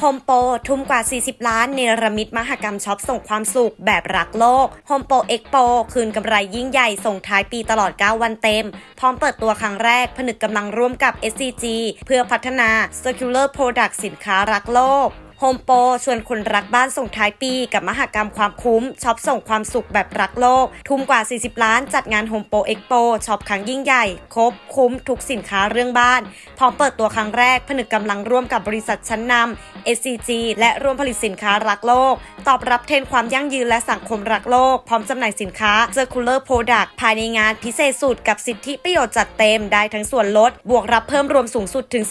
โฮมโปรทุ่มกว่า 40 ล้านเนรมิตมหกรรมช็อปส่งความสุขแบบรักโลกโฮมโปรเอ็กโปคืนกำไรยิ่งใหญ่ส่งท้ายปีตลอด 9 วันเต็ม พร้อมเปิดตัวครั้งแรก ผนึกกำลังร่วมกับ SCG เพื่อพัฒนา Circular Product สินค้ารักโลก โฮมโปรชวนคนรักบ้านส่งท้ายปีกับมหกรรมความคุ้มช็อปส่งความสุขแบบรักโลก ทุ่มกว่า 40 ล้านจัดงานโฮมโปรเอ็กโปช็อปครั้งยิ่งใหญ่ ครบคุ้มทุกสินค้าเรื่องบ้าน พร้อมเปิดตัวครั้งแรก ผนึกกำลังร่วมกับบริษัทชั้นนำ SCG และร่วมผลิตสินค้ารักโลก ตอบรับเทรนความยั่งยืนและสังคมรักโลก พร้อมจำหน่ายสินค้า Circular Product ภายในงานพิเศษสุดกับสิทธิประโยชน์จัดเต็มได้ทั้งส่วนลด บวกรับเพิ่มรวมสูงสุดถึง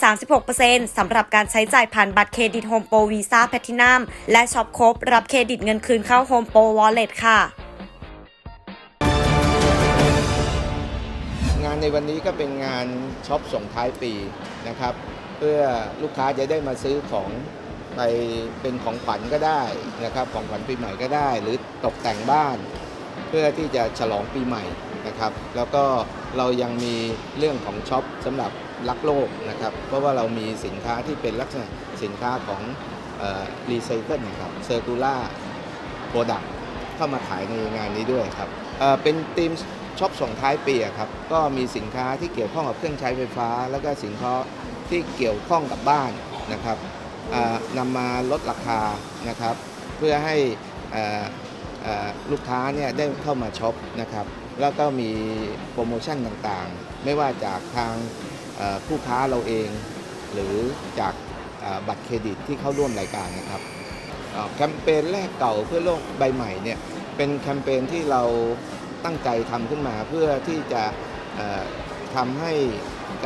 36%สำหรับการใช้จ่ายผ่านบัตรเครดิตโฮมโปรวีซ่าแพทินัมและช็อปครบรับเครดิตเงินคืนเข้าโฮมโปรวอลเล็ตค่ะ งานในวันนี้ก็เป็นงานช็อปส่งท้ายปีนะครับ เพื่อลูกค้าจะได้มาซื้อของไปเป็นของขวัญก็ได้นะครับ ของขวัญปีใหม่ก็ได้ หรือตกแต่งบ้าน เพื่อที่จะฉลองปีใหม่นะครับ แล้วก็เรายังมีเรื่องของช็อปสำหรับรักโลกนะครับ เพราะว่าเรามีสินค้าที่เป็นลักษณะสินค้าของ รีไซเคิลนะครับเซอร์คูล่าโปรดักเข้ามาขายในงานนี้ด้วยครับเป็นทีมช็อปส่งท้ายปีครับก็มีสินค้าที่เกี่ยวข้องกับเครื่องใช้ไฟฟ้า แล้วก็สินค้าที่เกี่ยวข้องกับบ้านนะครับนำมาลดราคานะครับ เพื่อให้ลูกค้าเนี่ยได้เข้ามาช็อปนะครับ แล้วก็มีโปรโมชั่นต่างๆ ไม่ว่าจากทางผู้ค้าเราเอง หรือจาก บัตรเครดิตที่เข้าร่วมรายการนะครับแคมเปญแรกเก่าเพื่อโลกใบใหม่เนี่ยเป็นแคมเปญที่เราตั้งใจทำขึ้นมาเพื่อที่จะทำให้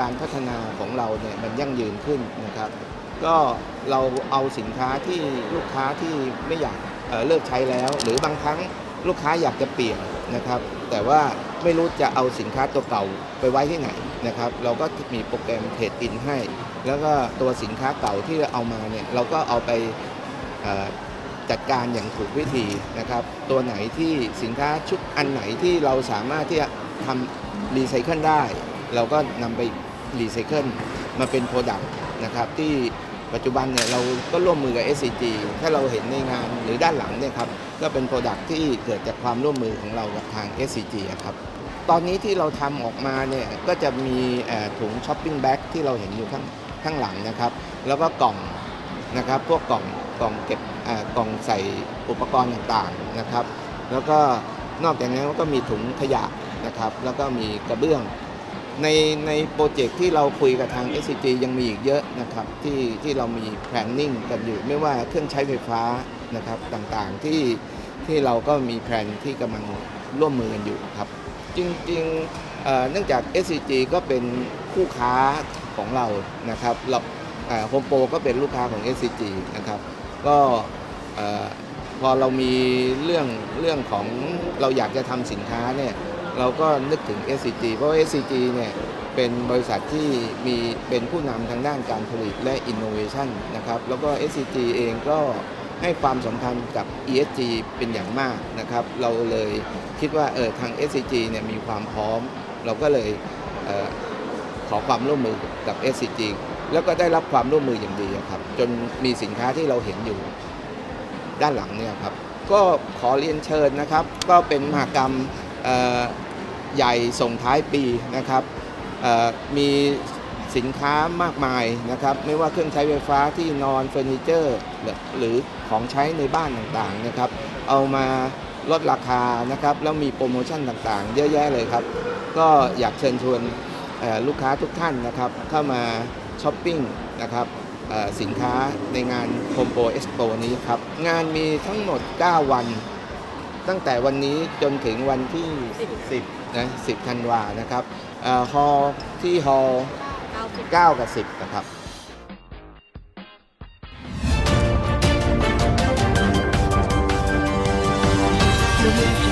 การพัฒนาของเราเนี่ยมันยั่งยืนขึ้นนะครับ ก็เราเอาสินค้าที่ลูกค้าที่ไม่อยากเเลิกใช้แล้ว หรือบางครั้งลูกค้าอยากจะเปลี่ยนนะครับ แต่ว่าไม่รู้จะเอาสินค้าตัวเก่าไปไว้ที่ไหนนะครับ เราก็มีโปรแกรมเทรดอินให้ แล้วก็ตัวสินค้าเก่าที่เอามาเนี่ยเราก็เอาไปจัดการอย่างถูกวิธีนะครับ ตัวไหนที่สินค้าชุดอันไหนที่เราสามารถที่จะทำรีไซเคิลได้ เราก็นำไปรีไซเคิลมาเป็นโปรดักต์นะครับที่ปัจจุบันเนี่ยเราก็ร่วมมือกับ SCG ถ้าเราเห็นในงานหรือด้านหลังเนี่ยครับก็เป็นโปรดักต์ที่เกิดจากความร่วมมือของเรากับทาง SCG ครับ ตอนนี้ที่เราทำออกมาเนี่ยก็จะมีถุงช้อปปิ้งแบ็กที่เราเห็นอยู่ข้าง ข้างหลังนะครับ แล้วก็กล่องนะครับพวกกล่องกล่องเก็บกล่องใส่อุปกรณ์ต่างๆนะครับ แล้วก็นอกจากนั้นก็มีถุงขยะนะครับ แล้วก็มีกระเบื้อง ในในโปรเจกต์ที่เราคุยกับทาง SCG ยังมีอีกเยอะนะครับที่ที่เรามี planning กันอยู่ ไม่ว่าเครื่องใช้ไฟฟ้านะครับต่างๆที่ที่เราก็มีแผนที่กำลังร่วมมือกันอยู่ครับ จริงๆเอ่อเนื่องจาก SCG ก็เป็นคู่ค้า ของเรานะครับเราโฮมโปรก็เป็นลูกค้าของ SCG นะครับ ก็พอเรามีเรื่องเรื่องของเราอยากจะทำสินค้าเนี่ยเราก็นึกถึง SCG เพราะ SCG เนี่ยเป็นบริษัทที่มีเป็นผู้นำทางด้านการผลิตและ Innovation นะครับ แล้วก็ SCG เองก็ให้ความสำคัญกับ ESG เป็นอย่างมากนะครับ เราเลยคิดว่าเออทาง SCG เนี่ยมีความพร้อม เราก็เลยเออขอความร่วมมือกับ SCG แล้วก็ได้รับความร่วมมืออย่างดีครับ จนมีสินค้าที่เราเห็นอยู่ด้านหลังเนี่ยครับ ก็ขอเรียนเชิญนะครับ ก็เป็นมหกรรมใหญ่ส่งท้ายปีนะครับมีสินค้ามากมายนะครับ ไม่ว่าเครื่องใช้ไฟฟ้าที่นอนเฟอร์นิเจอร์หรือของใช้ในบ้านต่างๆนะครับ เอามาลดราคานะครับ แล้วมีโปรโมชั่นต่างๆ เยอะแยะเลยครับ ก็อยากเชิญชวน ลูกค้าทุกท่านนะครับเข้ามาช้อปปิ้งนะครับสินค้าในงานโฮมโปรเอ็กซ์โปนี้ครับ งานมีทั้งหมด 9 วัน ตั้งแต่วันนี้จนถึงวันที่ 10นะ10ธันวานะครับฮอลที่ฮอล9กับ 10 นะครับ嗯。